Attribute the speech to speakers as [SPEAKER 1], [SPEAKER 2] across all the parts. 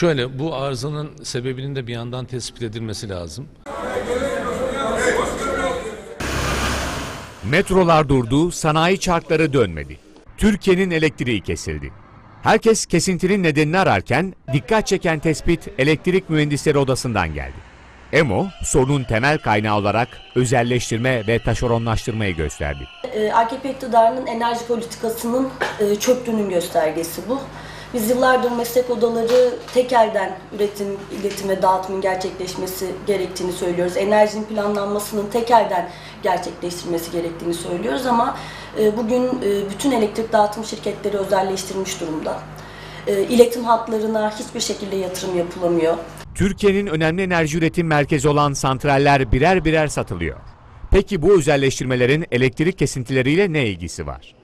[SPEAKER 1] Şöyle bu arızanın sebebinin de bir yandan tespit edilmesi lazım.
[SPEAKER 2] Metrolar durdu, sanayi çarkları dönmedi. Türkiye'nin elektriği kesildi. Herkes kesintinin nedenini ararken dikkat çeken tespit elektrik mühendisleri odasından geldi. EMO, sorunun temel kaynağı olarak özelleştirme ve taşeronlaştırmayı gösterdi.
[SPEAKER 3] Ee, AKP iktidarının enerji politikasının e, çöktüğünün göstergesi bu. Biz yıllardır meslek odaları tek elden üretim, iletim ve dağıtımın gerçekleşmesi gerektiğini söylüyoruz. Enerjinin planlanmasının tek elden gerçekleştirilmesi gerektiğini söylüyoruz ama e, bugün e, bütün elektrik dağıtım şirketleri özelleştirilmiş durumda. E, İletim hatlarına hiçbir şekilde yatırım yapılamıyor.
[SPEAKER 2] Türkiye'nin önemli enerji üretim merkezi olan santraller birer birer satılıyor. Peki bu özelleştirmelerin elektrik kesintileriyle ne ilgisi var?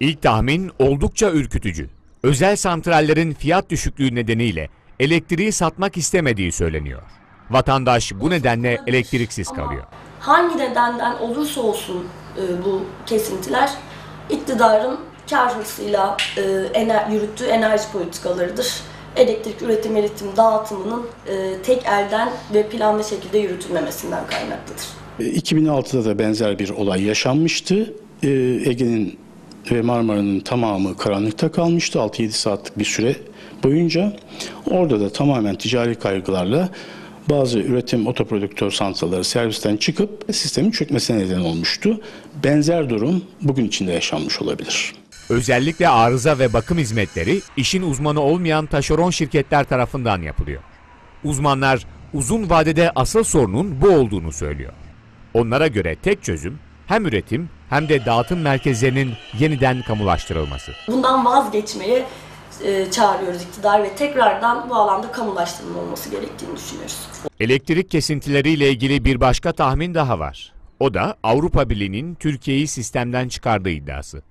[SPEAKER 2] İlk tahmin oldukça ürkütücü. Özel santrallerin fiyat düşüklüğü nedeniyle elektriği satmak istemediği söyleniyor. Vatandaş bu nedenle elektriksiz kalıyor.
[SPEAKER 3] Hangi nedenden olursa olsun e, bu kesintiler iktidarın kar hırsıyla e, ener, yürüttüğü enerji politikalarıdır. Elektrik üretim, üretim dağıtımının e, tek elden ve planlı şekilde yürütülmemesinden kaynaklıdır.
[SPEAKER 4] 2006'da da benzer bir olay yaşanmıştı. Ege'nin ve Marmara'nın tamamı karanlıkta kalmıştı 6-7 saatlik bir süre boyunca. Orada da tamamen ticari kaygılarla bazı üretim otoprodüktör santralları servisten çıkıp sistemin çökmesine neden olmuştu. Benzer durum bugün içinde yaşanmış olabilir.
[SPEAKER 2] Özellikle arıza ve bakım hizmetleri işin uzmanı olmayan taşeron şirketler tarafından yapılıyor. Uzmanlar uzun vadede asıl sorunun bu olduğunu söylüyor. Onlara göre tek çözüm hem üretim hem de dağıtım merkezlerinin yeniden kamulaştırılması.
[SPEAKER 3] Bundan vazgeçmeye e, çağırıyoruz iktidar ve tekrardan bu alanda kamulaştırma olması gerektiğini düşünüyoruz.
[SPEAKER 2] Elektrik kesintileriyle ilgili bir başka tahmin daha var. O da Avrupa Birliği'nin Türkiye'yi sistemden çıkardığı iddiası.